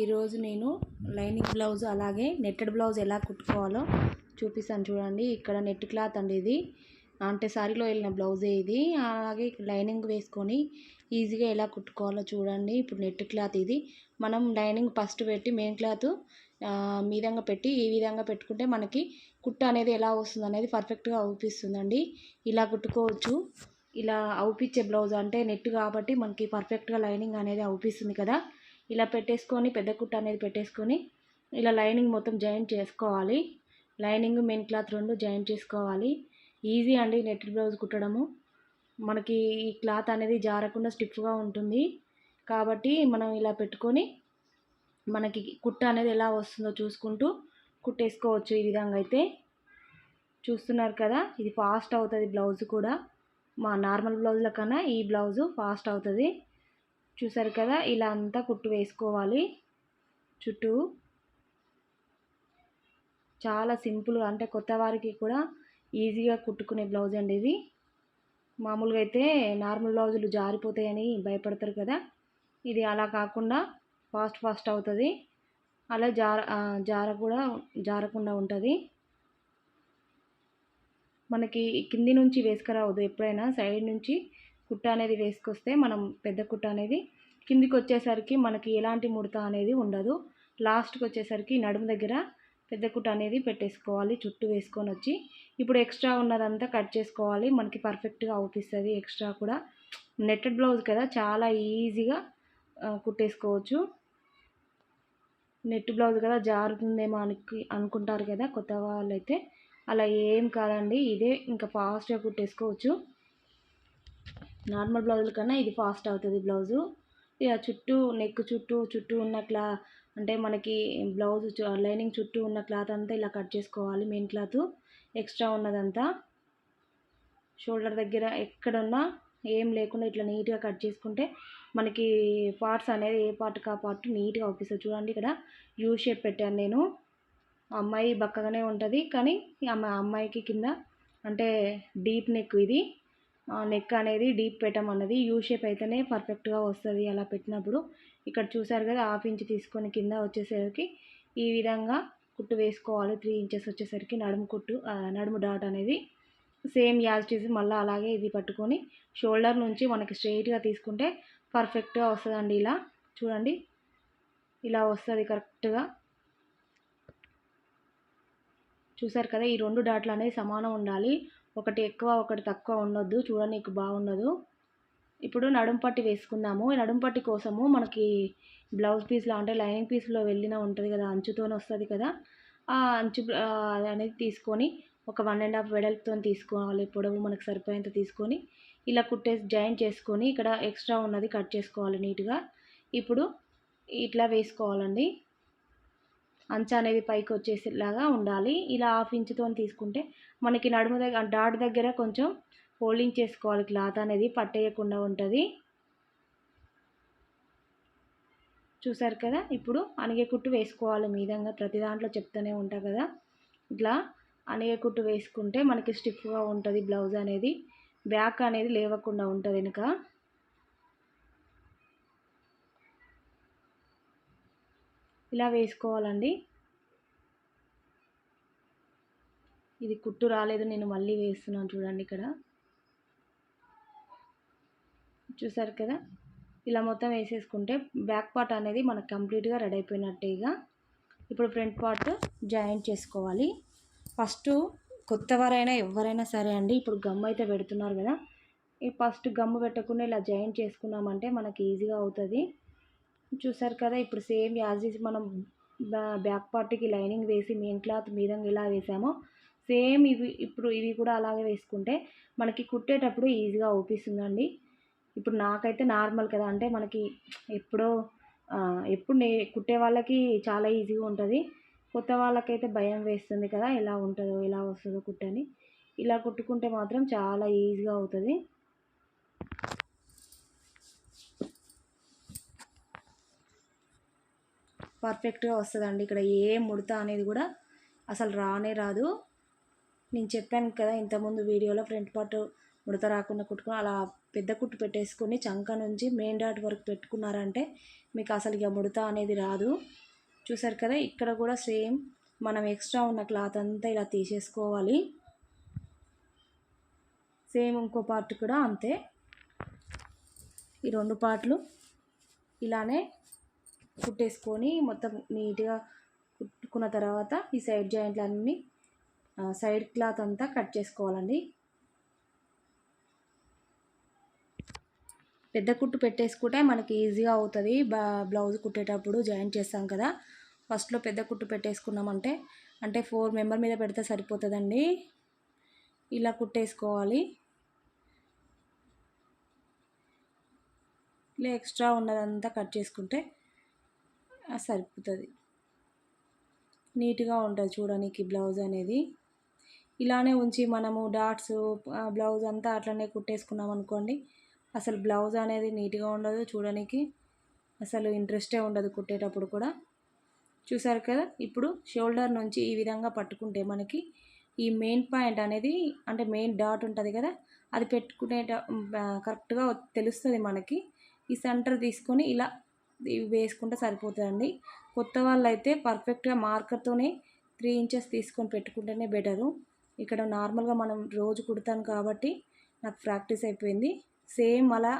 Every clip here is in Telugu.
ఈరోజు నేను లైనింగ్ బ్లౌజ్ అలాగే నెట్టెడ్ బ్లౌజ్ ఎలా కుట్టుకోవాలో చూపిస్తాను చూడండి. ఇక్కడ నెట్ క్లాత్ అండి ఇది. అంటే సారీలో వెళ్ళిన బ్లౌజే ఇది. అలాగే లైనింగ్ వేసుకొని ఈజీగా ఎలా కుట్టుకోవాలో చూడండి. ఇప్పుడు నెట్ క్లాత్ ఇది. మనం లైనింగ్ ఫస్ట్ పెట్టి మెయిన్ క్లాత్ మీదంగా పెట్టి ఈ విధంగా పెట్టుకుంటే మనకి కుట్ట అనేది ఎలా వస్తుంది అనేది పర్ఫెక్ట్గా అవుపిస్తుందండి. ఇలా కుట్టుకోవచ్చు. ఇలా అవుపించే బ్లౌజ్ అంటే నెట్ కాబట్టి మనకి పర్ఫెక్ట్గా లైనింగ్ అనేది అవుపిస్తుంది కదా. ఇలా పెట్టేసుకొని పెద్ద కుట్ట అనేది పెట్టేసుకొని ఇలా లైనింగ్ మొత్తం జాయింట్ చేసుకోవాలి. లైనింగ్ మెయిన్ క్లాత్ రెండు జాయింట్ చేసుకోవాలి. ఈజీ అండి నెట్ బ్లౌజ్ కుట్టడము. మనకి ఈ క్లాత్ అనేది జారకుండా స్టిఫ్గా ఉంటుంది. కాబట్టి మనం ఇలా పెట్టుకొని మనకి కుట్ట అనేది ఎలా వస్తుందో చూసుకుంటూ కుట్టేసుకోవచ్చు ఈ విధంగా అయితే. చూస్తున్నారు కదా ఇది ఫాస్ట్ అవుతుంది బ్లౌజ్ కూడా. మా నార్మల్ బ్లౌజ్ల కన్నా ఈ బ్లౌజు ఫాస్ట్ అవుతుంది. చూసారు కదా ఇలా అంతా కుట్టు వేసుకోవాలి. చుట్టూ చాలా సింపుల్ అంటే కొత్త వారికి కూడా ఈజీగా కుట్టుకునే బ్లౌజ్ అండి ఇది. మామూలుగా అయితే నార్మల్ బ్లౌజులు జారిపోతాయని భయపడతారు కదా. ఇది అలా కాకుండా ఫాస్ట్ ఫాస్ట్ అవుతుంది. అలా జార జార కూడా జారకుండా ఉంటుంది. మనకి కింది నుంచి వేసుకురావద్దు ఎప్పుడైనా సైడ్ నుంచి కుట్ట అనేది వేసుకొస్తే మనం పెద్ద కుట్ట అనేది కిందికి వచ్చేసరికి మనకి ఎలాంటి ముడత అనేది ఉండదు. లాస్ట్కి వచ్చేసరికి నడుము దగ్గర పెద్ద కుట్ట అనేది పెట్టేసుకోవాలి చుట్టూ వేసుకొని వచ్చి. ఇప్పుడు ఎక్స్ట్రా ఉన్నదంతా కట్ చేసుకోవాలి మనకి పర్ఫెక్ట్గా అవుపిస్తుంది ఎక్స్ట్రా కూడా. నెట్టెడ్ బ్లౌజ్ కదా చాలా ఈజీగా కుట్టేసుకోవచ్చు. నెట్ బ్లౌజ్ కదా జారుతుందేమో అనుకు అనుకుంటారు కదా కొత్త వాళ్ళైతే. అలా ఏం కాదండి ఇదే ఇంకా ఫాస్ట్గా కుట్టేసుకోవచ్చు. నార్మల్ బ్లౌజుల కన్నా ఇది ఫాస్ట్ అవుతుంది బ్లౌజు. ఇక చుట్టూ నెక్ చుట్టూ చుట్టూ ఉన్న క్లా అంటే మనకి బ్లౌజ్ లైనింగ్ చుట్టూ ఉన్న క్లాత్ అంతా ఇలా కట్ చేసుకోవాలి మెయిన్ క్లాత్. ఎక్స్ట్రా ఉన్నదంతా. షోల్డర్ దగ్గర ఎక్కడున్నా ఏం లేకుండా ఇట్లా నీట్గా కట్ చేసుకుంటే మనకి పార్ట్స్ అనేది ఏ పార్ట్ కా పార్ట్ నీట్గా అవుపిస్తుంది. చూడండి ఇక్కడ యూ షేప్ పెట్టాను నేను. అమ్మాయి బక్కగానే ఉంటుంది. కానీ అమ్మాయికి కింద అంటే డీప్ నెక్ ఇది. నెక్ అనేది డీప్ పెట్టమన్నది యూ షేప్ అయితేనే పర్ఫెక్ట్గా వస్తుంది అలా పెట్టినప్పుడు. ఇక్కడ చూసారు కదా హాఫ్ ఇంచ్ తీసుకొని కింద వచ్చేసరికి ఈ విధంగా కుట్టు వేసుకోవాలి. త్రీ ఇంచెస్ వచ్చేసరికి నడుము కుట్టు నడుము డాట్ అనేది. సేమ్ యాజ్ చేసి మళ్ళీ అలాగే ఇది పట్టుకొని షోల్డర్ నుంచి మనకి స్ట్రైట్గా తీసుకుంటే పర్ఫెక్ట్గా వస్తుందండి ఇలా. చూడండి ఇలా వస్తుంది కరెక్ట్గా చూసారు కదా ఈ రెండు డాట్లు అనేవి సమానం ఉండాలి. ఒకటి ఎక్కువ ఒకటి తక్కువ ఉండొద్దు. చూడనీకు బాగుండదు. ఇప్పుడు నడుం పట్టి వేసుకుందాము. నడుం పట్టి కోసము మనకి బ్లౌజ్ పీస్లో అంటే లైనింగ్ పీస్లో వెళ్ళిన ఉంటుంది కదా అంచుతోనే వస్తుంది కదా. ఆ అంచు అనేది తీసుకొని ఒక వన్ అండ్ హాఫ్ వెడల్పుతో తీసుకోవాలి. పొడవు మనకు సరిపోయేంత తీసుకొని ఇలా కుట్టేసి జాయిన్ చేసుకొని ఇక్కడ ఎక్స్ట్రా ఉన్నది కట్ చేసుకోవాలి నీట్గా. ఇప్పుడు ఇట్లా వేసుకోవాలండి. అంచు అనేది పైకి వచ్చేసేలాగా ఉండాలి. ఇలా హాఫ్ ఇంచుతో తీసుకుంటే మనకి నడుము దగ్గర డాట్ దగ్గర కొంచెం ఫోల్డింగ్ చేసుకోవాలి. క్లాత్ అనేది పట్టేయకుండా ఉంటుంది. చూసారు కదా? ఇప్పుడు అనిగే కుట్టు వేసుకోవాలి. మీదంగా ప్రతి దాంట్లో చెప్తూనే ఉంటా కదా? ఇట్లా అనిగే కుట్టు వేసుకుంటే మనకి స్టిఫ్గా ఉంటుంది బ్లౌజ్ అనేది. బ్యాక్ అనేది లేవకుండా ఉంటుంది వెనుక. ఇలా వేసుకోవాలండి. ఇది కుట్టు రాలేదు నేను మళ్ళీ వేస్తున్నాను చూడండి ఇక్కడ. చూసారు కదా? ఇలా మొత్తం వేసేసుకుంటే బ్యాక్ పార్ట్ అనేది మనకు కంప్లీట్గా రెడీ అయిపోయినట్టేగా ఇప్పుడు ఫ్రంట్ పార్ట్ జాయింట్ చేసుకోవాలి. ఫస్ట్ కొత్తవారైనా ఎవరైనా సరే అండి ఇప్పుడు గమ్ అయితే పెడుతున్నారు కదా. ఈ ఫస్ట్ గమ్ము పెట్టకుండా ఇలా జాయింట్ చేసుకున్నామంటే మనకి ఈజీగా అవుతుంది. చూసారు కదా ఇప్పుడు సేమ్ యాజ్ ఈజ్ మనం బ్యాక్ పార్ట్కి లైనింగ్ వేసి మెయిన్ క్లాత్ మీదంగా ఎలా వేసామో సేమ్ ఇవి ఇప్పుడు ఇవి కూడా అలాగే వేసుకుంటే మనకి కుట్టేటప్పుడు ఈజీగా అవుపిస్తుందండి. ఇప్పుడు నాకైతే నార్మల్ కదా అంటే మనకి ఎప్పుడో ఎప్పుడు నే కుట్టే వాళ్ళకి చాలా ఈజీగా ఉంటుంది. కొత్త వాళ్ళకైతే భయం వేస్తుంది కదా ఎలా ఉంటుందో ఎలా వస్తుందో కుట్టని. ఇలా కుట్టుకుంటే మాత్రం చాలా ఈజీగా అవుతుంది. పర్ఫెక్ట్గా వస్తుందండి. ఇక్కడ ఏ ముడత అనేది కూడా అసలు రానే రాదు. నేను చెప్పాను కదా ఇంతకుముందు వీడియోలో ఫ్రంట్ పార్ట్ ముడత రాకుండా కుట్టుకుని అలా పెద్ద కుట్టు పెట్టేసుకొని చంక నుంచి మెయిన్ డాట్ వరకు పెట్టుకున్నారంటే మీకు అసలు ఇక ముడత అనేది రాదు. చూసారు కదా ఇక్కడ కూడా సేమ్ మనం ఎక్స్ట్రా ఉన్న క్లాత్ అంతా ఇలా తీసేసుకోవాలి. సేమ్ ఇంకో పార్ట్ కూడా అంతే. ఈ రెండు పార్ట్లు ఇలానే కుట్టేసుకొని మొత్తం నీట్గా కుట్టుకున్న తర్వాత ఈ సైడ్ జాయింట్లన్నీ సైడ్ క్లాత్ అంతా కట్ చేసుకోవాలండి. పెద్ద కుట్టు పెట్టేసుకుంటే మనకి ఈజీగా అవుతుంది. బ్లౌజ్ కుట్టేటప్పుడు జాయింట్ చేస్తాం కదా. ఫస్ట్లో పెద్ద కుట్టు పెట్టేసుకున్నామంటే అంటే ఫోర్ మెంబర్ మీద పెడితే సరిపోతుందండి. ఇలా కుట్టేసుకోవాలి. ఇలా ఎక్స్ట్రా ఉన్నదంతా కట్ చేసుకుంటే సరిపోతుంది. నీట్గా ఉంటుంది చూడడానికి బ్లౌజ్ అనేది. ఇలానే ఉంచి మనము డాట్స్ బ్లౌజ్ అంతా అట్లనే కుట్టేసుకున్నాం అనుకోండి అసలు బ్లౌజ్ అనేది నీట్గా ఉండదు చూడడానికి అసలు ఇంట్రెస్టే ఉండదు కుట్టేటప్పుడు కూడా. చూసారు కదా ఇప్పుడు షోల్డర్ నుంచి ఈ విధంగా పట్టుకుంటే మనకి ఈ మెయిన్ పాయింట్ అనేది అంటే మెయిన్ డాట్ ఉంటుంది కదా అది పెట్టుకునేట కరెక్ట్గా తెలుస్తుంది మనకి. ఈ సెంటర్ తీసుకొని ఇలా వేసుకుంటే సరిపోతుందండి. కొత్త వాళ్ళు అయితే పర్ఫెక్ట్గా మార్కర్తోనే త్రీ ఇంచెస్ తీసుకొని పెట్టుకుంటేనే బెటరు. ఇక్కడ నార్మల్గా మనం రోజు కుడతాను కాబట్టి నాకు ప్రాక్టీస్ అయిపోయింది. సేమ్ అలా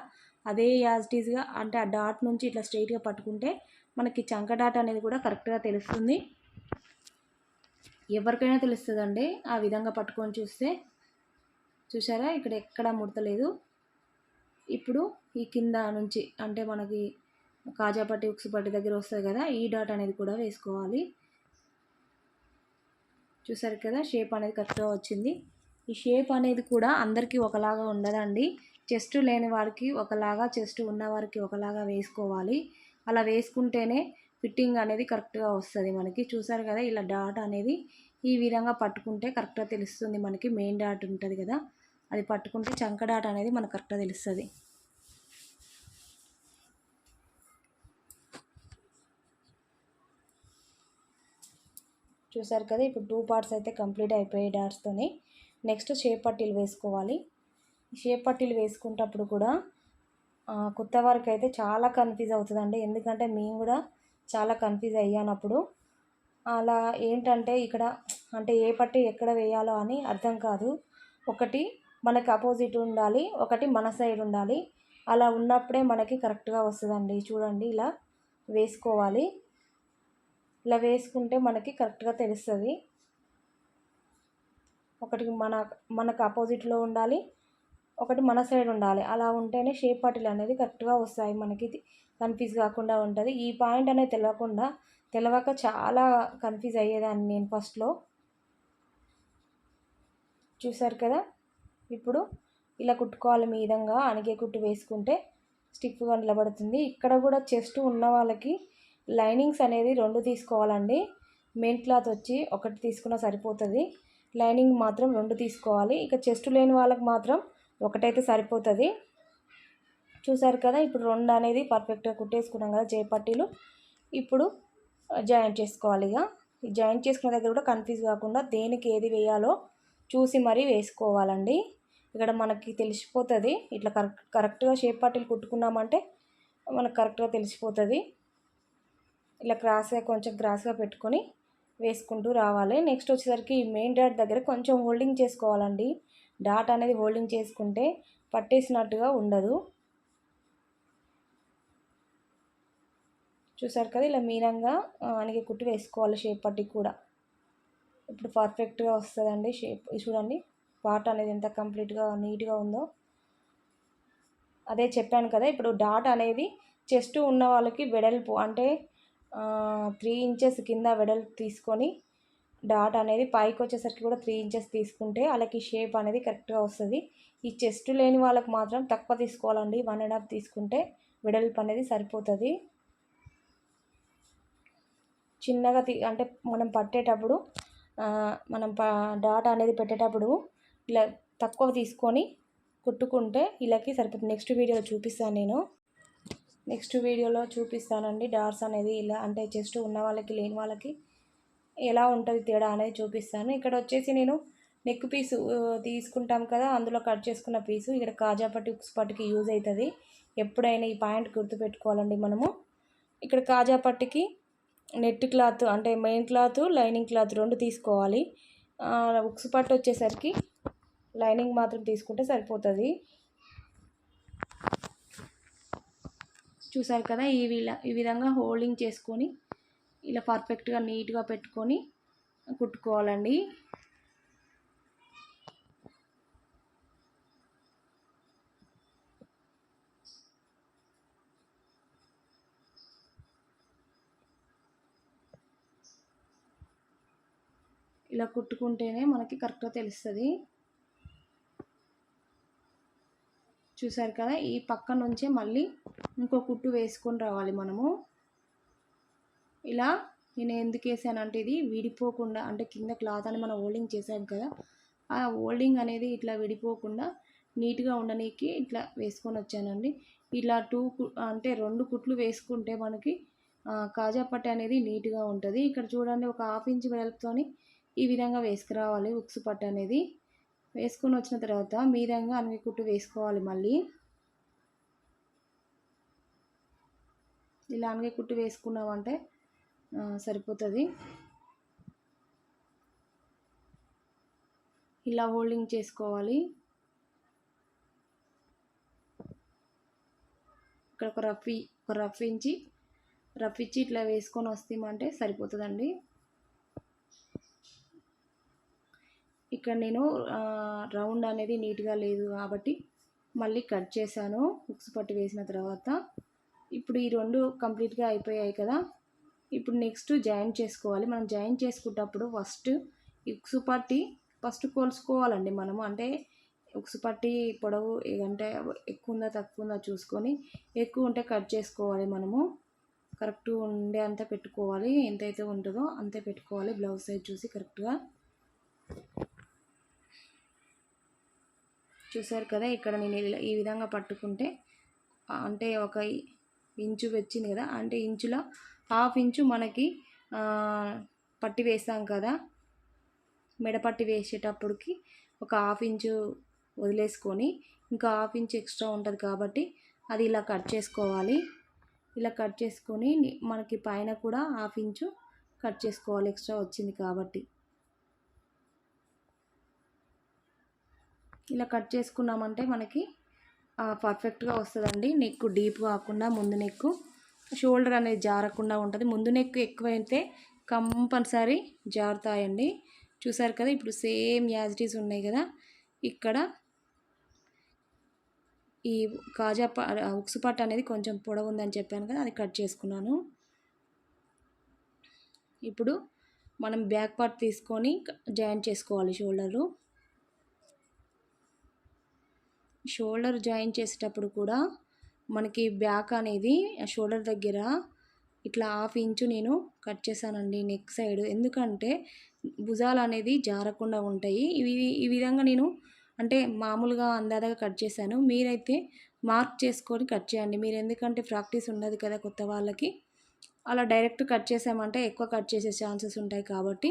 అదే యాజిటీస్గా అంటే ఆ డాట్ నుంచి ఇట్లా స్ట్రైట్గా పట్టుకుంటే మనకి చంక డాట్ అనేది కూడా కరెక్ట్గా తెలుస్తుంది. ఎవరికైనా తెలుస్తుందండి ఆ విధంగా పట్టుకొని చూస్తే. చూసారా ఇక్కడ ఎక్కడా ముడతలేదు. ఇప్పుడు ఈ కింద నుంచి అంటే మనకి కాజాపట్టి ఉక్సుపట్టి దగ్గర వస్తుంది కదా ఈ డాట్ అనేది కూడా వేసుకోవాలి. చూసారు కదా షేప్ అనేది కరెక్ట్గా వచ్చింది. ఈ షేప్ అనేది కూడా అందరికీ ఒకలాగా ఉండదండి. చెస్ట్ లేని వారికి ఒకలాగా చెస్ట్ ఉన్నవారికి ఒకలాగా వేసుకోవాలి. అలా వేసుకుంటేనే ఫిట్టింగ్ అనేది కరెక్ట్గా వస్తుంది మనకి. చూసారు కదా ఇలా డాట్ అనేది ఈ విధంగా పట్టుకుంటే కరెక్ట్గా తెలుస్తుంది మనకి. మెయిన్ డాట్ ఉంటుంది కదా అది పట్టుకుంటే చంక డాట్ అనేది మనకు కరెక్ట్గా తెలుస్తుంది. చూసారు కదా ఇప్పుడు టూ పార్ట్స్ అయితే కంప్లీట్ అయిపోయాయి డాట్స్తోని నెక్స్ట్ షేప్ పట్టీలు వేసుకోవాలి. షేప్ పట్టీలు వేసుకుంటప్పుడు కూడా కొత్త వారికి అయితే చాలా కన్ఫ్యూజ్ అవుతుందండి. ఎందుకంటే మేము కూడా చాలా కన్ఫ్యూజ్ అయ్యానప్పుడు. అలా ఏంటంటే ఇక్కడ అంటే ఏ పట్టి ఎక్కడ వేయాలో అని అర్థం కాదు. ఒకటి మనకి అపోజిట్ ఉండాలి ఒకటి మన సైడ్ ఉండాలి. అలా ఉన్నప్పుడే మనకి కరెక్ట్గా వస్తుందండి. చూడండి ఇలా వేసుకోవాలి. ఇలా వేసుకుంటే మనకి కరెక్ట్గా తెలుస్తుంది. ఒకటి మన మనకు ఆపోజిట్లో ఉండాలి ఒకటి మన సైడ్ ఉండాలి. అలా ఉంటేనే షేప్ పట్టీలు అనేది కరెక్ట్గా వస్తాయి మనకి. కన్ఫ్యూజ్ కాకుండా ఉంటుంది. ఈ పాయింట్ అనేది తెలియకుండా తెలియక చాలా కన్ఫ్యూజ్ అయ్యేదాన్ని నేను ఫస్ట్లో. చూసారు కదా? ఇప్పుడు ఇలా కుట్టుకోవాలి మీ విధంగా అణిగే కుట్టు వేసుకుంటే స్టిఫ్గా నిలబడుతుంది. ఇక్కడ కూడా చెస్ట్ ఉన్న వాళ్ళకి లైనింగ్స్ అనేది రెండు తీసుకోవాలండి. మెయిన్ క్లాత్ వచ్చి ఒకటి తీసుకున్నా సరిపోతుంది. లైనింగ్ మాత్రం రెండు తీసుకోవాలి. ఇక చెస్ట్ లేని వాళ్ళకి మాత్రం ఒకటైతే సరిపోతుంది. చూసారు కదా ఇప్పుడు రెండు అనేది పర్ఫెక్ట్గా కుట్టేసుకున్నాం కదా చేపట్టీలు. ఇప్పుడు జాయింట్ చేసుకోవాలి ఇక. జాయింట్ చేసుకున్న దగ్గర కూడా కన్ఫ్యూజ్ కాకుండా దేనికి ఏది వేయాలో చూసి మరీ వేసుకోవాలండి. ఇక్కడ మనకి తెలిసిపోతుంది. ఇట్లా కరెక్ట్ కరెక్ట్గా షేప్ పట్టీలు కుట్టుకున్నామంటే మనకు కరెక్ట్గా తెలిసిపోతుంది. ఇలా క్రాస్గా కొంచెం క్రాస్గా పెట్టుకొని వేసుకుంటూ రావాలి. నెక్స్ట్ వచ్చేసరికి మెయిన్ డాట్ దగ్గర కొంచెం హోల్డింగ్ చేసుకోవాలండి. డాట్ అనేది హోల్డింగ్ చేసుకుంటే పట్టేసినట్టుగా ఉండదు. చూసారు కదా ఇలా మీనంగా అనిగి కుట్టి వేసుకోవాలి షేప్ పట్టి కూడా. ఇప్పుడు పర్ఫెక్ట్గా వస్తుందండి షేప్ చూడండి పార్ట్ అనేది ఎంత కంప్లీట్గా నీట్గా ఉందో. అదే చెప్పాను కదా ఇప్పుడు డాట్ అనేది చెస్ట్ ఉన్న వాళ్ళకి వెడల్పు అంటే త్రీ ఇంచెస్ కింద వెడల్పు తీసుకొని డాట్ అనేది పైకి వచ్చేసరికి కూడా త్రీ ఇంచెస్ తీసుకుంటే వాళ్ళకి షేప్ అనేది కరెక్ట్గా వస్తుంది. ఈ చెస్ట్ లేని వాళ్ళకి మాత్రం తక్కువ తీసుకోవాలండి. వన్ అండ్ హాఫ్ తీసుకుంటే వెడల్పు అనేది సరిపోతుంది. చిన్నగా తీ అంటే మనం పట్టేటప్పుడు మనం ప డాట్ అనేది పెట్టేటప్పుడు ఇలా తక్కువ తీసుకొని కుట్టుకుంటే ఇలాకి సరిపోతుంది. నెక్స్ట్ వీడియోలో చూపిస్తాను నేను. నెక్స్ట్ వీడియోలో చూపిస్తానండి. డార్స్ అనేది ఇలా అంటే చెస్ట్ ఉన్న వాళ్ళకి లేని వాళ్ళకి ఎలా ఉంటుంది తేడా అనేది చూపిస్తాను. ఇక్కడ వచ్చేసి నేను నెక్ పీసు తీసుకుంటాం కదా అందులో కట్ చేసుకున్న పీసు ఇక్కడ కాజా పట్టి ఉక్స్ పట్టుకి యూజ్ అవుతుంది ఎప్పుడైనా ఈ పాయింట్ గుర్తుపెట్టుకోవాలండి మనము. ఇక్కడ కాజా పట్టికి నెట్ క్లాత్ అంటే మెయిన్ క్లాత్ లైనింగ్ క్లాత్ రెండు తీసుకోవాలి. ఉక్స్ పట్టు వచ్చేసరికి లైనింగ్ మాత్రం తీసుకుంటే సరిపోతుంది. చూసారు కదా ఈ విలా ఈ విధంగా హోల్డింగ్ చేసుకొని ఇలా పర్ఫెక్ట్గా నీట్గా పెట్టుకొని కుట్టుకోవాలండి. ఇలా కుట్టుకుంటేనే మనకి కరెక్ట్గా తెలుస్తుంది. చూసారు కదా ఈ పక్క నుంచే మళ్ళీ ఇంకో కుట్టు వేసుకొని రావాలి మనము. ఇలా నేను ఎందుకు వేసానంటే ఇది విడిపోకుండా అంటే కింద క్లాత్ అని మనం హోల్డింగ్ చేసాం కదా ఆ హోల్డింగ్ అనేది ఇట్లా విడిపోకుండా నీట్గా ఉండనీకి ఇట్లా వేసుకొని వచ్చానండి. ఇలా టూ అంటే రెండు కుట్లు వేసుకుంటే మనకి కాజా పట్టి అనేది నీట్గా ఉంటుంది. ఇక్కడ చూడండి ఒక హాఫ్ ఇంచ్ వెడల్పుతోని ఈ విధంగా వేసుకురావాలి ఉక్సు పట్టు అనేది. వేసుకొని వచ్చిన తర్వాత మీదంగా అన్ని కుట్టు వేసుకోవాలి మళ్ళీ. ఇలా అనగి కుట్టు వేసుకున్నామంటే సరిపోతుంది. ఇలా హోల్డింగ్ చేసుకోవాలి. ఇక్కడ ఒక రఫ్ ఒక రఫ్ ఇంచి రఫ్ ఇచ్చి ఇట్లా వేసుకొని వస్తామంటే సరిపోతుందండి. ఇక్కడ నేను రౌండ్ అనేది నీట్గా లేదు కాబట్టి మళ్ళీ కట్ చేశాను. హుక్స్ పట్టి వేసిన తర్వాత ఇప్పుడు ఈ రెండు కంప్లీట్గా అయిపోయాయి కదా. ఇప్పుడు నెక్స్ట్ జాయిన్ చేసుకోవాలి. మనం జాయిన్ చేసుకున్నప్పుడు ఫస్ట్ ఉక్సు పట్టి ఫస్ట్ కొలుసుకోవాలండి మనము. అంటే ఉక్సు పట్టి పొడవు అంటే ఎక్కువ ఉందా తక్కువ ఉందా చూసుకొని ఎక్కువ ఉంటే కట్ చేసుకోవాలి మనము. కరెక్ట్ ఉండే అంత పెట్టుకోవాలి. ఎంతైతే ఉంటుందో అంతే పెట్టుకోవాలి. బ్లౌజ్ సైజ్ చూసి కరెక్ట్గా చూసారు కదా ఇక్కడ నేను ఈ విధంగా పట్టుకుంటే అంటే ఒక ఇంచు వచ్చింది కదా అంటే ఇంచులో హాఫ్ ఇంచు మనకి పట్టి వేసాం కదా మెడపట్టి వేసేటప్పటికి ఒక హాఫ్ ఇంచు వదిలేసుకొని ఇంకా హాఫ్ ఇంచ్ ఎక్స్ట్రా ఉంటుంది కాబట్టి అది ఇలా కట్ చేసుకోవాలి. ఇలా కట్ చేసుకొని మనకి పైన కూడా హాఫ్ ఇంచు కట్ చేసుకోవాలి ఎక్స్ట్రా వచ్చింది కాబట్టి. ఇలా కట్ చేసుకున్నామంటే మనకి పర్ఫెక్ట్గా వస్తుందండి. నెక్ డీప్ కాకుండా ముందు నెక్ షోల్డర్ అనేది జారకుండా ఉంటుంది. ముందు నెక్ ఎక్కువైతే కంపల్సరీ జారుతాయండి. చూసారు కదా ఇప్పుడు సేమ్ యాజిటీస్ ఉన్నాయి కదా. ఇక్కడ ఈ కాజా ఉక్సు పట్టు అనేది కొంచెం పొడవు ఉందని చెప్పాను కదా అది కట్ చేసుకున్నాను. ఇప్పుడు మనం బ్యాక్ పార్ట్ తీసుకొని జాయిన్ చేసుకోవాలి షోల్డర్లు షోల్డర్ జాయిన్ చేసేటప్పుడు కూడా మనకి బ్యాక్ అనేది షోల్డర్ దగ్గర ఇట్లా హాఫ్ ఇంచు నేను కట్ చేశానండి నెక్ సైడ్. ఎందుకంటే భుజాలు అనేది జారకుండా ఉంటాయి. ఇవి ఈ విధంగా నేను అంటే మామూలుగా అందాదగా కట్ చేశాను. మీరైతే మార్క్ చేసుకొని కట్ చేయండి. మీరు ఎందుకంటే ప్రాక్టీస్ ఉండదు కదా కొత్త వాళ్ళకి. అలా డైరెక్ట్ కట్ చేసామంటే ఎక్కువ కట్ చేసే ఛాన్సెస్ ఉంటాయి కాబట్టి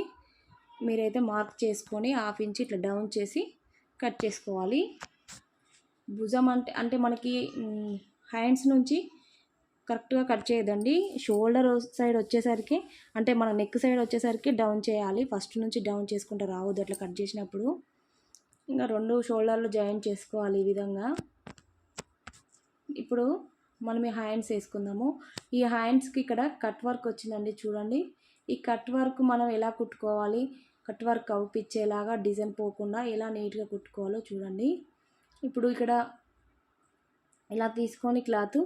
మీరైతే మార్క్ చేసుకొని హాఫ్ ఇంచ్ ఇట్లా డౌన్ చేసి కట్ చేసుకోవాలి. భుజం అంటే అంటే మనకి హ్యాండ్స్ నుంచి కరెక్ట్గా కట్ చేయదండి. షోల్డర్ సైడ్ వచ్చేసరికి అంటే మన నెక్ సైడ్ వచ్చేసరికి డౌన్ చేయాలి. ఫస్ట్ నుంచి డౌన్ చేసుకుంటూ రావద్దు అట్లా కట్ చేసినప్పుడు. ఇంకా రెండు షోల్డర్లు జాయిన్ చేసుకోవాలి ఈ విధంగా. ఇప్పుడు మనం ఈ హ్యాండ్స్ వేసుకుందాము. ఈ హ్యాండ్స్కి ఇక్కడ కట్ వర్క్ వచ్చిందండి చూడండి. ఈ కట్ వర్క్ మనం ఎలా కుట్టుకోవాలి? కట్ వర్క్ అవుపిచ్చేలాగా డిజైన్ పోకుండా ఎలా నీట్గా కుట్టుకోవాలో చూడండి. ఇప్పుడు ఇక్కడ ఇలా తీసుకొని క్లాత్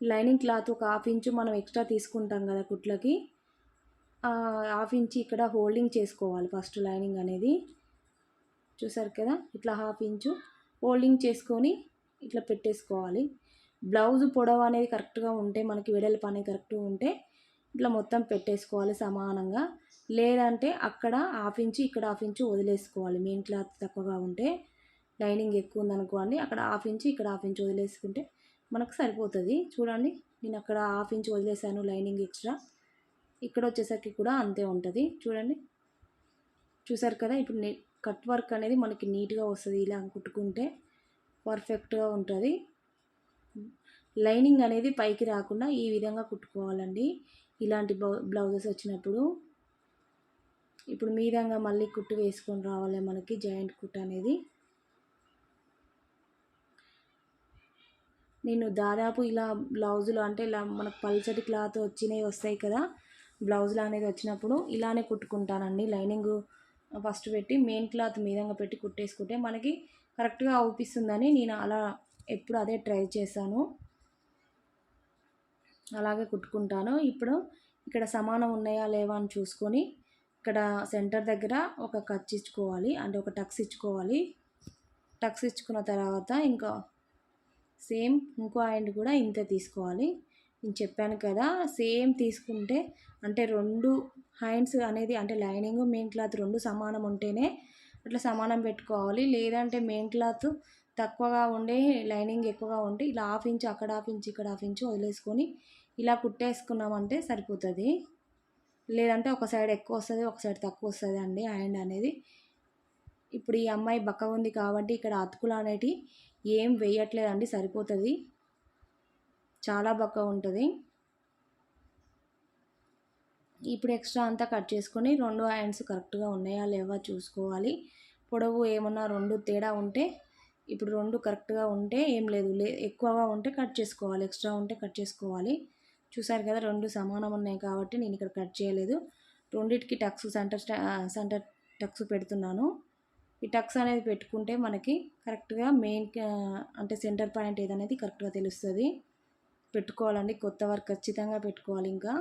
లైనింగ్ క్లాత్ ఒక హాఫ్ ఇంచు మనం ఎక్స్ట్రా తీసుకుంటాం కదా కుట్లకి. హాఫ్ ఇంచ్ ఇక్కడ హోల్డింగ్ చేసుకోవాలి ఫస్ట్ లైనింగ్ అనేది. చూసారు కదా? ఇట్లా హాఫ్ ఇంచు హోల్డింగ్ చేసుకొని ఇట్లా పెట్టేసుకోవాలి. బ్లౌజ్ పొడవు అనేది కరెక్ట్గా ఉంటే మనకి వెడల్పు అనేది కరెక్ట్గా ఉంటే ఇట్లా మొత్తం పెట్టేసుకోవాలి సమానంగా. లేదంటే అక్కడ హాఫ్ ఇంచు ఇక్కడ హాఫ్ ఇంచు వదిలేసుకోవాలి. మెయిన్ క్లాత్ తక్కువగా ఉంటే లైనింగ్ ఎక్కువ ఉందనుకోండి అక్కడ హాఫ్ ఇంచ్ ఇక్కడ హాఫ్ ఇంచ్ వదిలేసుకుంటే మనకు సరిపోతుంది. చూడండి నేను అక్కడ హాఫ్ ఇంచ్ వదిలేసాను లైనింగ్ ఎక్స్ట్రా. ఇక్కడ వచ్చేసరికి కూడా అంతే ఉంటుంది. చూడండి చూసారు కదా ఇప్పుడు కట్ వర్క్ అనేది మనకి నీట్గా వస్తుంది ఇలా కుట్టుకుంటే. పర్ఫెక్ట్గా ఉంటుంది. లైనింగ్ అనేది పైకి రాకుండా ఈ విధంగా కుట్టుకోవాలండి. ఇలాంటి బ్లౌజెస్ వచ్చినప్పుడు. ఇప్పుడు మీ విధంగా మళ్ళీ కుట్టు వేసుకొని రావాలి మనకి జాయింట్ కుట్టు అనేది. నేను దాదాపు ఇలా బ్లౌజులు అంటే ఇలా మనకు పల్చటి క్లాత్ వచ్చినవి వస్తాయి కదా బ్లౌజులు అనేది వచ్చినప్పుడు ఇలానే కుట్టుకుంటానండి. లైనింగ్ ఫస్ట్ పెట్టి మెయిన్ క్లాత్ మీదంగా పెట్టి కుట్టేసుకుంటే మనకి కరెక్ట్గా అవుపిస్తుందని నేను అలా ఎప్పుడు అదే ట్రై చేశాను. అలాగే కుట్టుకుంటాను. ఇప్పుడు ఇక్కడ సమానం ఉన్నాయా లేవా అని చూసుకొని ఇక్కడ సెంటర్ దగ్గర ఒక కచ్ ఇచ్చుకోవాలి అంటే ఒక టక్స్ ఇచ్చుకోవాలి. టక్స్ ఇచ్చుకున్న తర్వాత ఇంకా సేమ్ ఇంకో హ్యాండ్ కూడా ఇంత తీసుకోవాలి. నేను చెప్పాను కదా సేమ్ తీసుకుంటే అంటే రెండు హ్యాండ్స్ అనేది అంటే లైనింగ్ మెయిన్ క్లాత్ రెండు సమానం ఉంటేనే అట్లా సమానం పెట్టుకోవాలి. లేదంటే మెయిన్ క్లాత్ తక్కువగా ఉండే లైనింగ్ ఎక్కువగా ఉంటే ఇలా హాఫ్ ఇంచ్ అక్కడ హాఫ్ ఇంచ్ ఇక్కడ హాఫ్ ఇంచ్ వదిలేసుకొని ఇలా కుట్టేసుకున్నామంటే సరిపోతుంది. లేదంటే ఒక సైడ్ ఎక్కువ వస్తుంది ఒక సైడ్ తక్కువ వస్తుంది అండి హ్యాండ్ అనేది. ఇప్పుడు ఈ అమ్మాయి బక్క ఉంది కాబట్టి ఇక్కడ అతుకులు అనేటివి ఏం వేయట్లేదండి సరిపోతుంది. చాలా బక్క ఉంటుంది. ఇప్పుడు ఎక్స్ట్రా అంతా కట్ చేసుకొని రెండు హ్యాండ్స్ కరెక్ట్గా ఉన్నాయా లేవా చూసుకోవాలి. పొడవు ఏమన్నా రెండు తేడా ఉంటే ఇప్పుడు రెండు కరెక్ట్గా ఉంటే ఏం లేదు. లే ఎక్కువగా ఉంటే కట్ చేసుకోవాలి ఎక్స్ట్రా ఉంటే కట్ చేసుకోవాలి. చూసారు కదా రెండు సమానం ఉన్నాయి కాబట్టి నేను ఇక్కడ కట్ చేయలేదు. రెండింటికి టక్స్ సెంటర్ సెంటర్ టక్స్ పెడుతున్నాను. ఈ టక్స్ అనేది పెట్టుకుంటే మనకి కరెక్ట్గా మెయిన్ అంటే సెంటర్ పాయింట్ ఏదనేది కరెక్ట్గా తెలుస్తుంది. పెట్టుకోవాలండి. కొత్త వర్క్ ఖచ్చితంగా పెట్టుకోవాలి ఇంకా.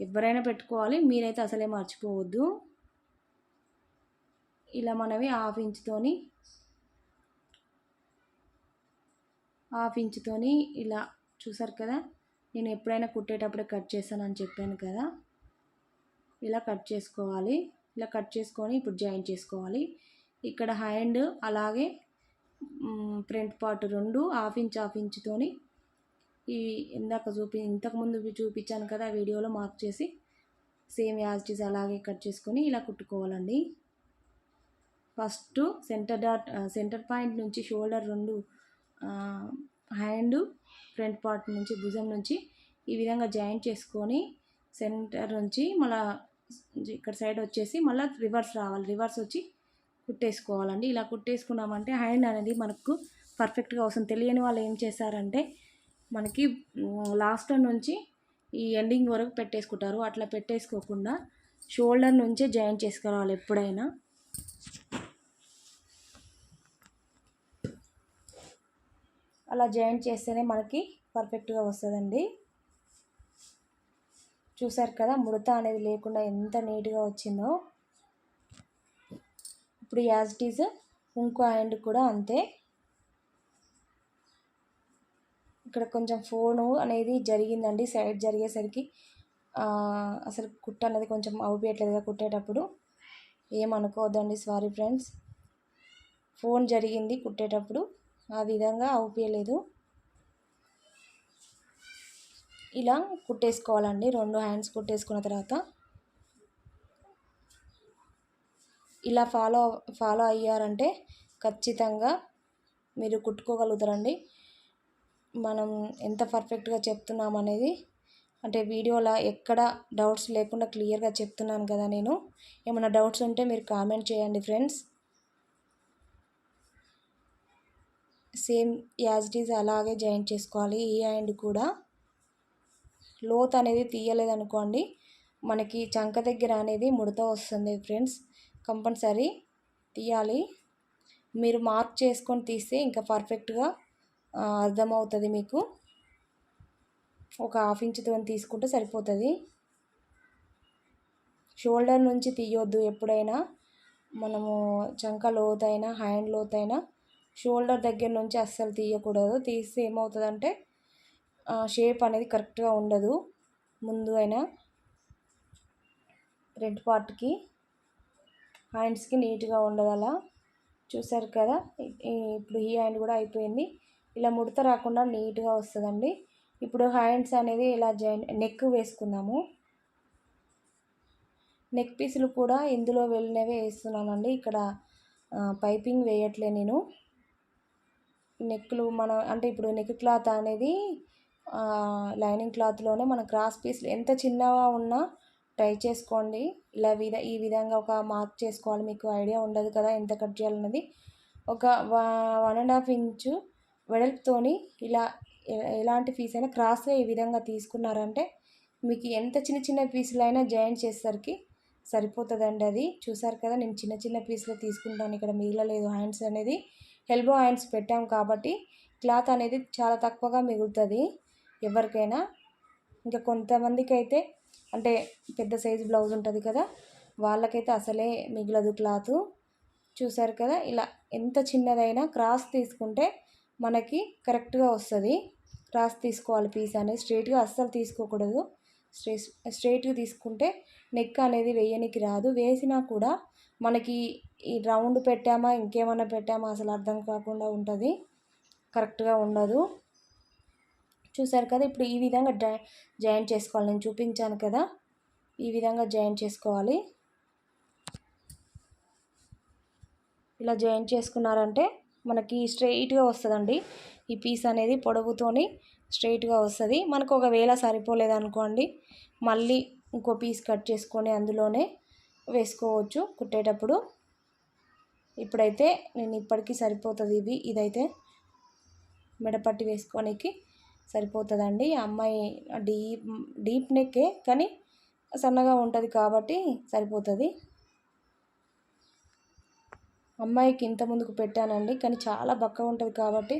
ఎవరైనా పెట్టుకోవాలి. మీరైతే అసలే మర్చిపోవద్దు. ఇలా మనవి హాఫ్ ఇంచుతోని హాఫ్ ఇంచుతోని ఇలా చూసారు కదా? నేను ఎప్పుడైనా కుట్టేటప్పుడే కట్ చేస్తానని చెప్పాను కదా? ఇలా కట్ చేసుకోవాలి. ఇలా కట్ చేసుకొని ఇప్పుడు జాయిన్ చేసుకోవాలి. ఇక్కడ హ్యాండ్ అలాగే ఫ్రంట్ పార్ట్ రెండు హాఫ్ ఇంచ్ హాఫ్ ఇంచుతోని ఈ ఇందాక చూపి ఇంతకుముందు చూపించాను కదా వీడియోలో మార్క్ చేసి సేమ్ యాజ్ అలాగే కట్ చేసుకొని ఇలా కుట్టుకోవాలండి. First centre dot centre point నుంచి షోల్డర్ రెండు హ్యాండ్ ఫ్రంట్ పార్ట్ నుంచి భుజం నుంచి ఈ విధంగా జాయింట్ చేసుకొని సెంటర్ నుంచి మళ్ళీ ఇక్కడ సైడ్ వచ్చేసి మళ్ళీ రివర్స్ రావాలి. రివర్స్ వచ్చి కుట్టేసుకోవాలండి. ఇలా కుట్టేసుకున్నామంటే హ్యాండ్ అనేది మనకు పర్ఫెక్ట్గా వస్తుంది. తెలియని వాళ్ళు ఏం చేశారంటే మనకి లాస్ట్ నుంచి ఈ ఎండింగ్ వరకు పెట్టేసుకుంటారు. అట్లా పెట్టేసుకోకుండా షోల్డర్ నుంచే జాయిన్ చేసుకోవాలి ఎప్పుడైనా. అలా జాయిన్ చేస్తేనే మనకి పర్ఫెక్ట్గా వస్తుందండి. చూసారు కదా ముడత అనేది లేకుండా ఎంత నీట్గా వచ్చిందో. ఇప్పుడు యాజ్ ఇట్ ఈజ్ ఇంకో హ్యాండ్ కూడా అంతే. ఇక్కడ కొంచెం ఫోను అనేది జరిగిందండి. సైడ్ జరిగేసరికి అసలు కుట్ట అనేది కొంచెం అవుపియట్లేదుగా కుట్టేటప్పుడు. ఏమనుకోవద్దండి సారీ ఫ్రెండ్స్. ఫోన్ జరిగింది కుట్టేటప్పుడు ఆ విధంగా అవుపియలేదు. ఇలా కుట్టేసుకోవాలండి. రెండు హ్యాండ్స్ కుట్టేసుకున్న తర్వాత ఇలా ఫాలో ఫాలో అయ్యారంటే ఖచ్చితంగా మీరు కుట్టుకోగలుగుతారండి. మనం ఎంత పర్ఫెక్ట్గా చెప్తున్నాం అనేది అంటే వీడియోలో ఎక్కడ డౌట్స్ లేకుండా క్లియర్గా చెప్తున్నాను కదా నేను. ఏమైనా డౌట్స్ ఉంటే మీరు కామెంట్ చేయండి friends. Same as it is అలాగే జాయిన్ చేసుకోవాలి ఈ హ్యాండ్ కూడా. లోత్ అనేది తీయలేదనుకోండి మనకి చంక దగ్గర అనేది ముడత వస్తుంది ఫ్రెండ్స్. కంపల్సరీ తీయాలి. మీరు మార్క్ చేసుకొని తీస్తే ఇంకా పర్ఫెక్ట్గా అర్థమవుతుంది మీకు. ఒక హాఫ్ ఇంచ్తో తీసుకుంటే సరిపోతుంది. షోల్డర్ నుంచి తీయొద్దు ఎప్పుడైనా. మనము చంక లోతైనా హ్యాండ్ లోతైనా షోల్డర్ దగ్గర నుంచి అస్సలు తీయకూడదు. తీస్తే ఏమవుతుందంటే షేప్ అనేది కరెక్ట్గా ఉండదు. ముందు అయినా ఫ్రంట్ పార్ట్కి హ్యాండ్స్కి నీట్గా ఉండదు అలా చూసారు కదా? ఇప్పుడు ఈ హ్యాండ్ కూడా అయిపోయింది. ఇలా ముడత రాకుండా నీట్గా వస్తుందండి. ఇప్పుడు హ్యాండ్స్ అనేది ఇలా నెక్ వేసుకుందాము. నెక్ పీసులు కూడా ఇందులో వెళ్ళినవే వేస్తున్నానండి. ఇక్కడ పైపింగ్ వేయట్లే నేను. నెక్లు మన అంటే ఇప్పుడు నెక్ క్లాత్ అనేది లైనింగ్ క్లాత్లోనే మన క్రాస్ పీస్ ఎంత చిన్నగా ఉన్నా ట్రై చేసుకోండి. ఇలా విధ ఈ విధంగా ఒక మార్క్ చేసుకోవాలి. మీకు ఐడియా ఉండదు కదా ఎంత కట్ చేయాలన్నది. ఒక వన్ అండ్ హాఫ్ ఇంచు వెడల్పుతోని ఇలా ఎలాంటి పీస్ అయినా క్రాస్గా ఈ విధంగా తీసుకున్నారంటే మీకు ఎంత చిన్న చిన్న పీసులు అయినా జాయిన్ చేసేసరికి సరిపోతుందండి అది. చూసారు కదా నేను చిన్న చిన్న పీసులు తీసుకుంటాను. ఇక్కడ మిగలలేదు. హ్యాండ్స్ అనేది ఎల్బో హ్యాండ్స్ పెట్టాం కాబట్టి క్లాత్ అనేది చాలా తక్కువగా మిగులుతుంది ఎవరికైనా. ఇంకా కొంతమందికి అయితే అంటే పెద్ద సైజు బ్లౌజ్ ఉంటుంది కదా వాళ్ళకైతే అసలే మిగలదు క్లాత్. చూసారు కదా ఇలా ఎంత చిన్నదైనా క్రాస్ తీసుకుంటే మనకి కరెక్ట్గా వస్తుంది. క్రాస్ తీసుకోవాలి పీస్ అనేది స్ట్రైట్గా అస్సలు తీసుకోకూడదు. స్ట్రే స్ట్రైట్గా తీసుకుంటే నెక్ అనేది వేయనికి రాదు. వేసినా కూడా మనకి ఈ రౌండ్ పెట్టామా ఇంకేమైనా పెట్టామా అసలు అర్థం కాకుండా ఉంటుంది. కరెక్ట్గా ఉండదు. చూసారు కదా ఇప్పుడు ఈ విధంగా జాయింట్ చేసుకోవాలి. నేను చూపించాను కదా ఈ విధంగా జాయింట్ చేసుకోవాలి. ఇలా జాయింట్ చేసుకున్నారంటే మనకి స్ట్రైట్గా వస్తుందండి. ఈ పీస్ అనేది పొడవుతోని స్ట్రైట్గా వస్తుంది. మనకు ఒకవేళ సరిపోలేదు అనుకోండి మళ్ళీ ఇంకో పీస్ కట్ చేసుకొని అందులోనే వేసుకోవచ్చు కుట్టేటప్పుడు. ఇప్పుడైతే నేను ఇప్పటికీ సరిపోతుంది ఇది ఇదైతే మెడపట్టి వేసుకోనికి సరిపోతుందండి. అమ్మాయి డీప్ డీప్ నెక్కే కానీ సన్నగా ఉంటుంది కాబట్టి సరిపోతుంది. అమ్మాయికి ఇంత ముందుకు పెట్టానండి కానీ చాలా బక్కగా ఉంటుంది కాబట్టి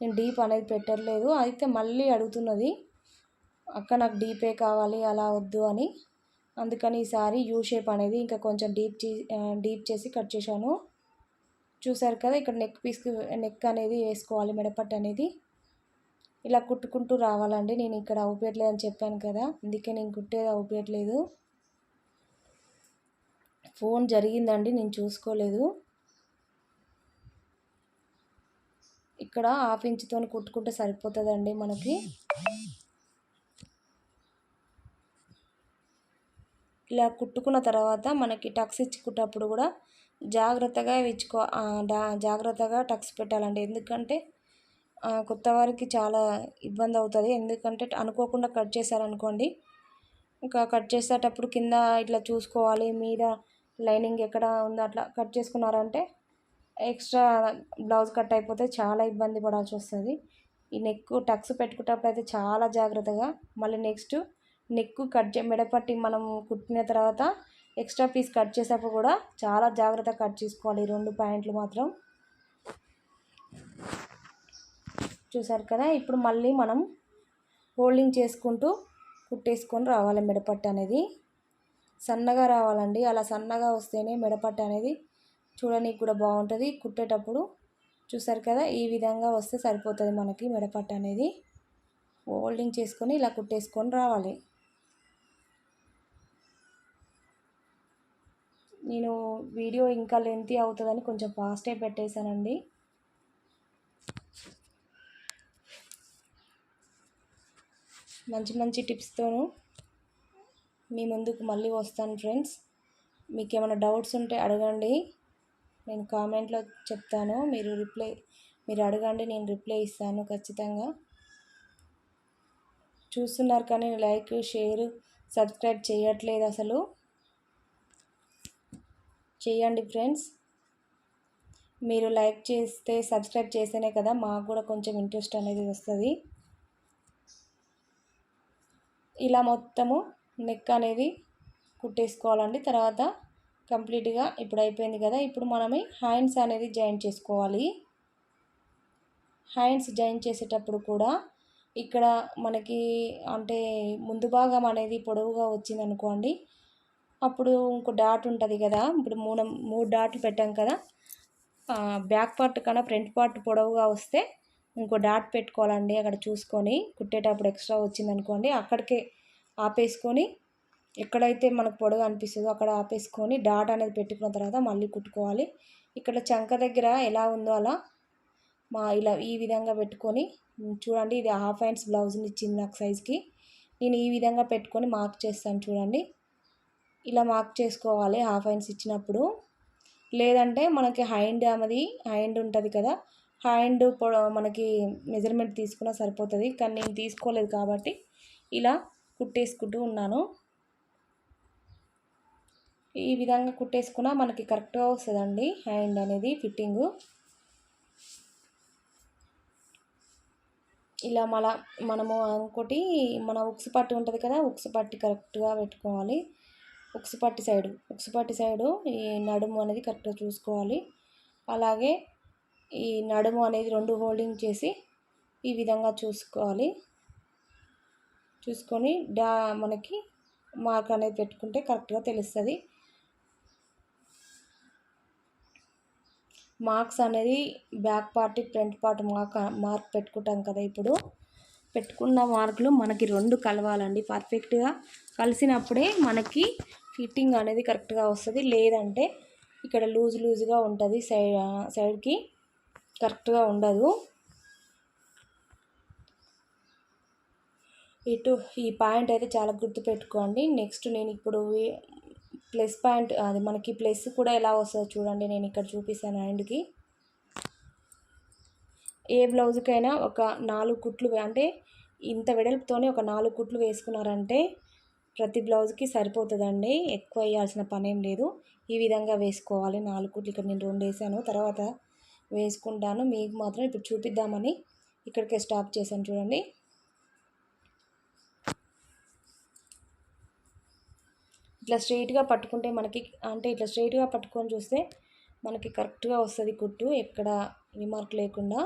నేను డీప్ అనేది పెట్టలేదు అయితే మళ్ళీ అడుగుతున్నది అక్క నాకు డీపే కావాలి అలా వద్దు అని. అందుకని ఈసారి యూ షేప్ అనేది ఇంకా కొంచెం డీప్ డీప్ చేసి కట్ చేశాను. చూసారు కదా ఇక్కడ నెక్ పీస్కి నెక్ అనేది వేసుకోవాలి మెడపట్టు అనేది ఇలా కుట్టుకుంటూ రావాలండి. నేను ఇక్కడ అవుపేయట్లేదు అని చెప్పాను కదా అందుకే నేను కుట్టేది అవుపేయట్లేదు ఫోన్ జరిగిందండి నేను చూసుకోలేదు. ఇక్కడ హాఫ్ ఇంచ్తో కుట్టుకుంటే సరిపోతుందండి మనకి. ఇలా కుట్టుకున్న తర్వాత మనకి టక్స్ ఇచ్చుకున్నప్పుడు కూడా జాగ్రత్తగా ఇచ్చుకో జాగ్రత్తగా టక్స్ పెట్టాలండి. ఎందుకంటే కొత్త వారికి చాలా ఇబ్బంది అవుతుంది. ఎందుకంటే అనుకోకుండా కట్ చేశారనుకోండి ఇంకా కట్ చేసేటప్పుడు కింద ఇట్లా చూసుకోవాలి మీద లైనింగ్ ఎక్కడ ఉందో అట్లా కట్ చేసుకున్నారంటే ఎక్స్ట్రా బ్లౌజ్ కట్ అయిపోతే చాలా ఇబ్బంది పడాల్సి వస్తుంది. ఈ నెక్ టక్స్ పెట్టుకునేటప్పుడు అయితే చాలా జాగ్రత్తగా మళ్ళీ నెక్స్ట్ నెక్ కట్ చే మెడపట్టి మనం కుట్టిన తర్వాత ఎక్స్ట్రా పీస్ కట్ చేసేటప్పుడు కూడా చాలా జాగ్రత్తగా కట్ చేసుకోవాలి. రెండు ప్యాంట్లు మాత్రం చూసారు కదా? ఇప్పుడు మళ్ళీ మనం హోల్డింగ్ చేసుకుంటూ కుట్టేసుకొని రావాలి మెడపట్టు అనేది. సన్నగా రావాలండి. అలా సన్నగా వస్తేనే మెడపట్టు అనేది చూడడానికి కూడా బాగుంటుంది. కుట్టేటప్పుడు చూసారు కదా? ఈ విధంగా వస్తే సరిపోతుంది మనకి మెడపట్టు అనేది. హోల్డింగ్ చేసుకొని ఇలా కుట్టేసుకొని రావాలి. నేను వీడియో ఇంకా లెంతీ అవుతుందని కొంచెం ఫాస్టే పెట్టేశానండి. మంచి మంచి టిప్స్తోను మీ ముందుకు మళ్ళీ వస్తాను ఫ్రెండ్స్. మీకు ఏమైనా డౌట్స్ ఉంటే అడగండి. నేను కామెంట్లో చెప్తాను. మీరు రిప్లై మీరు అడగండి నేను రిప్లై ఇస్తాను ఖచ్చితంగా. చూస్తున్నారు కానీ లైక్ షేర్ సబ్స్క్రైబ్ చేయట్లేదు అసలు. చేయండి ఫ్రెండ్స్. మీరు లైక్ చేస్తే సబ్స్క్రైబ్ చేస్తేనే కదా మాకు కూడా కొంచెం ఇంట్రెస్ట్ అనేది వస్తుంది. ఇలా మొత్తము నెక్ అనేది కుట్టేసుకోవాలండి. తర్వాత కంప్లీట్గా ఇప్పుడు అయిపోయింది కదా ఇప్పుడు మనమే హ్యాండ్స్ అనేది జాయిన్ చేసుకోవాలి. హ్యాండ్స్ జాయిన్ చేసేటప్పుడు కూడా ఇక్కడ మనకి అంటే ముందు భాగం అనేది పొడవుగా వచ్చింది అనుకోండి అప్పుడు ఇంకో డాట్ ఉంటుంది కదా ఇప్పుడు మూడు మూడు డాట్లు పెట్టాం కదా బ్యాక్ పార్ట్ కన్నా ఫ్రంట్ పార్ట్ పొడవుగా వస్తే ఇంకో డాట్ పెట్టుకోవాలండి అక్కడ చూసుకొని కుట్టేటప్పుడు ఎక్స్ట్రా వచ్చిందనుకోండి అక్కడికే ఆపేసుకొని ఎక్కడైతే మనకు పొడవు అనిపిస్తుందో అక్కడ ఆపేసుకొని డాట్ అనేది పెట్టుకున్న తర్వాత మళ్ళీ కుట్టుకోవాలి. ఇక్కడ చంక దగ్గర ఎలా ఉందో అలా మా ఇలా ఈ విధంగా పెట్టుకొని చూడండి ఇది హాఫ్ హ్యాండ్స్ బ్లౌజ్ని ఇచ్చింది నాకు సైజ్కి. నేను ఈ విధంగా పెట్టుకొని మార్క్ చేస్తాను చూడండి. ఇలా మార్క్ చేసుకోవాలి హాఫ్ హ్యాండ్స్ ఇచ్చినప్పుడు. లేదంటే మనకి హైండ్ ఆమెది హైండ్ ఉంటుంది కదా హ్యాండ్ మనకి మెజర్మెంట్ తీసుకున్నా సరిపోతుంది. కానీ నేను తీసుకోలేదు కాబట్టి ఇలా కుట్టేసుకుంటూ ఉన్నాను. ఈ విధంగా కుట్టేసుకున్నా మనకి కరెక్ట్గా వస్తుందండి హ్యాండ్ అనేది ఫిట్టింగు. ఇలా మన మనము ఇంకోటి మన ఉక్స్ పట్టి ఉంటుంది కదా ఉక్స్ పట్టి కరెక్ట్గా పెట్టుకోవాలి. ఉక్స్ పట్టి సైడు ఉక్స్ పట్టి సైడు ఈ నడుము అనేది కరెక్ట్గా చూసుకోవాలి. అలాగే ఈ నడుము అనేది రెండు హోల్డింగ్ చేసి ఈ విధంగా చూసుకోవాలి. చూసుకొని డా మనకి మార్క్ అనేది పెట్టుకుంటే కరెక్ట్గా తెలుస్తుంది. మార్క్స్ అనేది back part front part mark mark పెట్టుకుంటాం కదా ఇప్పుడు. పెట్టుకున్న మార్కులు మనకి రెండు కలవాలండి. పర్ఫెక్ట్గా కలిసినప్పుడే మనకి ఫిట్టింగ్ అనేది కరెక్ట్గా వస్తుంది. లేదంటే ఇక్కడ లూజ్ లూజ్గా ఉంటుంది. సైడ్ సైడ్కి కరెక్ట్గా ఉండదు. ఇటు ఈ పాయింట్ అయితే చాలా గుర్తుపెట్టుకోండి నెక్స్ట్ నేను ఇప్పుడు ప్లస్ పాయింట్ అది మనకి ప్లస్ కూడా ఎలా వస్తుందో చూడండి. నేను ఇక్కడ చూపిస్తాను హ్యాండ్కి. ఏ బ్లౌజ్కైనా ఒక నాలుగు కుట్లు అంటే ఇంత వెడల్పుతోనే ఒక నాలుగు కుట్లు వేసుకున్నారంటే ప్రతి బ్లౌజ్కి సరిపోతుందండి. ఎక్కువ వేయాల్సిన పనేం లేదు. ఈ విధంగా వేసుకోవాలి. నాలుగు కుట్లు ఇక్కడ నేను రెండు వేసాను. తర్వాత వేసుకుంటాను. మీకు మాత్రం ఇప్పుడు చూపిద్దామని ఇక్కడికే స్టాప్ చేశాను చూడండి. ఇట్లా స్ట్రైట్గా పట్టుకుంటే మనకి అంటే ఇట్లా స్ట్రైట్గా పట్టుకొని చూస్తే మనకి కరెక్ట్గా వస్తుంది కుట్టు ఎక్కడ రిమార్క్ లేకుండా.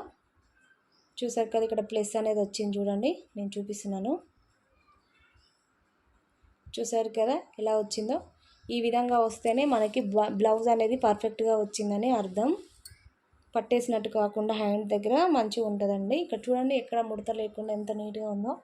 చూసారు కదా ఇక్కడ ప్లస్ అనేది వచ్చింది చూడండి నేను చూపిస్తున్నాను. చూసారు కదా ఎలా వచ్చిందో? ఈ విధంగా వస్తేనే మనకి బ్లౌజ్ అనేది పర్ఫెక్ట్గా వచ్చిందని అర్థం. పట్టేసినట్టు కాకుండా హ్యాండ్ దగ్గర మంచిగా ఉంటుందండి. ఇక్కడ చూడండి ఎక్కడ ముడత లేకుండా ఎంత నీట్గా ఉందో.